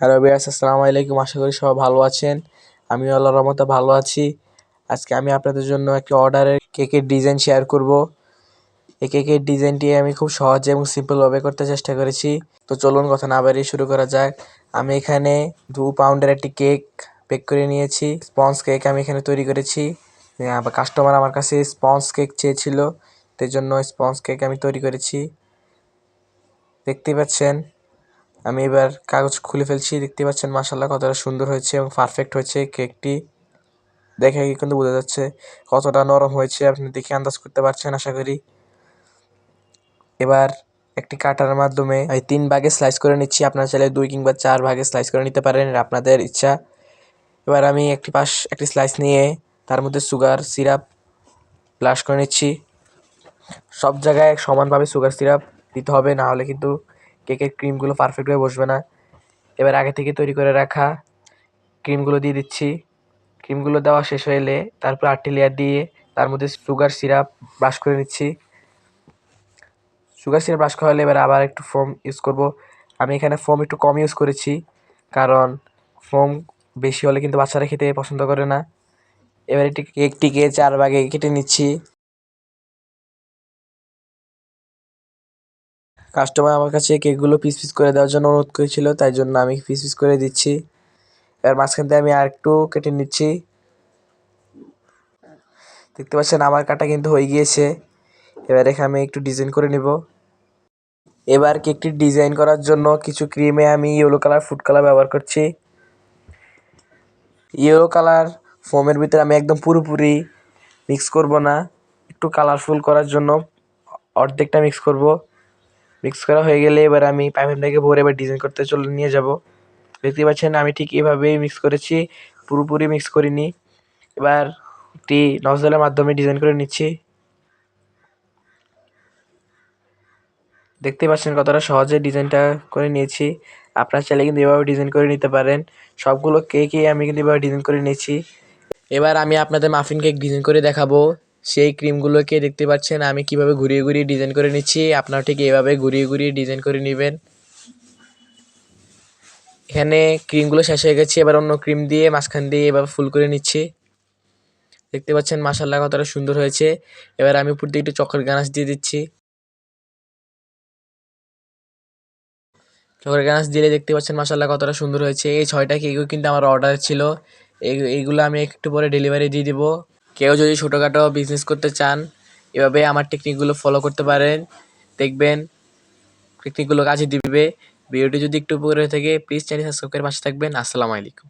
Hello বিয়াস আসসালামু আলাইকুম। আশা করি সবাই ভালো আছেন। আমি আল্লাহর রহমতে ভালো আছি। আজকে আমি আপনাদের জন্য একটি অর্ডারের কেকের ডিজাইন শেয়ার করব। এই কেকের ডিজাইনটি আমি খুব সহজে এবং সিম্পলভাবে করতে চেষ্টা করেছি। তো চলুন, কথা না বাড়িয়ে শুরু করা যাক। আমি এখানে দু পাউন্ডের একটি কেক বেক করে নিয়েছি। স্পঞ্জ কেক আমি এখানে তৈরি করেছি। কাস্টমার আমার কাছে স্পঞ্জ কেক চেয়েছিল। সেই জন্য স্পঞ্জ কেক আমি তৈরি করেছি। দেখতেই পাচ্ছেন আমি এবার কাগজ খুলে ফেলছি, দেখতে পাচ্ছেন মাসাল্লাহ কতটা সুন্দর হয়েছে এবং পারফেক্ট হয়েছে কেকটি। দেখে কিন্তু বোঝা যাচ্ছে কতটা নরম হয়েছে, আপনি দেখে আন্দাজ করতে পারছেন আশা করি। এবার একটি কাটার মাধ্যমে এই তিন ভাগে স্লাইস করে নিচ্ছি, আপনার চাইলে দুই কিংবা চার ভাগে স্লাইস করে নিতে পারেন আপনাদের ইচ্ছা। এবার আমি একটি পাশ, একটি স্লাইস নিয়ে তার মধ্যে সুগার সিরাপ ব্লাশ করে নিচ্ছি। সব জায়গায় সমানভাবে সুগার সিরাপ দিতে হবে, না হলে কিন্তু কেকের ক্রিমগুলো পারফেক্টভাবে বসবে না। এবার আগে থেকে তৈরি করে রাখা ক্রিমগুলো দিয়ে দিচ্ছি। ক্রিমগুলো দেওয়া শেষ হয়ে এলে তারপর আটটি লেয়ার দিয়ে তার মধ্যে সুগার সিরাপ ব্রাশ করে নিচ্ছি। সুগার সিরাপ ব্রাশ করা হলে এবার আবার একটু ফোম ইউজ করব। আমি এখানে ফোম একটু কম ইউজ করেছি, কারণ ফোম বেশি হলে কিন্তু বাচ্চারা খেতে পছন্দ করে না। এবার একটি কেকটিকে চার ভাগে কেটে নিচ্ছি। কাস্টমার আমার কাছে কেকগুলো পিস পিস করে দেওয়ার জন্য অনুরোধ করেছিল, তাই জন্য আমি পিস পিস করে দিচ্ছি। এবার মাঝখান থেকে আমি আর একটু কেটে নিচ্ছি। দেখতে পাচ্ছেন আমার কাটা কিন্তু হয়ে গিয়েছে। এবার এখানে আমি একটু ডিজাইন করে নিব। এবার কেকটি ডিজাইন করার জন্য কিছু ক্রিমে আমি ইয়েলো কালার ফুড কালার ব্যবহার করছি। ইয়েলো কালার ফোমের ভিতরে আমি একদম পুরোপুরি মিক্স করব না। একটু কালারফুল করার জন্য অর্ধেকটা মিক্স করব। মিক্স করা হয়ে গেলে এবার আমি পাইপেনটাকে ভরে এবার ডিজাইন করতে চলে নিয়ে যাব। দেখতে পাচ্ছেন আমি ঠিক এভাবেই মিক্স করেছি, পুরোপুরি মিক্স করিনি। এবার একটি নজলের মাধ্যমে ডিজাইন করে নিচ্ছি। দেখতে পাচ্ছেন কতটা সহজে ডিজাইনটা করে নিয়েছি। আপনার চাইলে কিন্তু এভাবে ডিজাইন করে নিতে পারেন। সবগুলো কেকই আমি কিন্তু এভাবে ডিজাইন করে নিয়েছি। এবার আমি আপনাদের মাফিন কেক ডিজাইন করে দেখাবো। সেই ক্রিমগুলোকে দেখতে পাচ্ছেন, আমি কীভাবে ঘুরিয়ে ঘুরিয়ে ডিজাইন করে নিচ্ছি আপনারা ঠিক এভাবে ঘুরিয়ে ঘুরিয়ে ডিজাইন করে নেবেন। এখানে ক্রিমগুলো শেষ হয়ে গেছে, এবার অন্য ক্রিম দিয়ে মাঝখান দিয়ে এভাবে ফুল করে নিচ্ছি। দেখতে পাচ্ছেন মাসাল্লাহ কতটা সুন্দর হয়েছে। এবার আমি উপর দিয়ে একটু চকলেট গানাশ দিয়ে দিচ্ছি। চকলেট গানাশ দিলে দেখতে পাচ্ছেন মাসাল্লাহ কতটা সুন্দর হয়েছে। এই ছয়টা কেকও কিন্তু আমার অর্ডার ছিল। এইগুলো আমি একটু পরে ডেলিভারি দিয়ে দিব। কেউ যদি ছোটোখাটো বিজনেস করতে চান, এভাবে আমার টেকনিকগুলো ফলো করতে পারেন। দেখবেন টেকনিকগুলো কাজে দিবে। ভিডিওটি যদি একটু উপকার হয়ে থাকে প্লিজ চ্যানেল সাবস্ক্রাইব করে পাশে থাকবেন। আসসালামু আলাইকুম।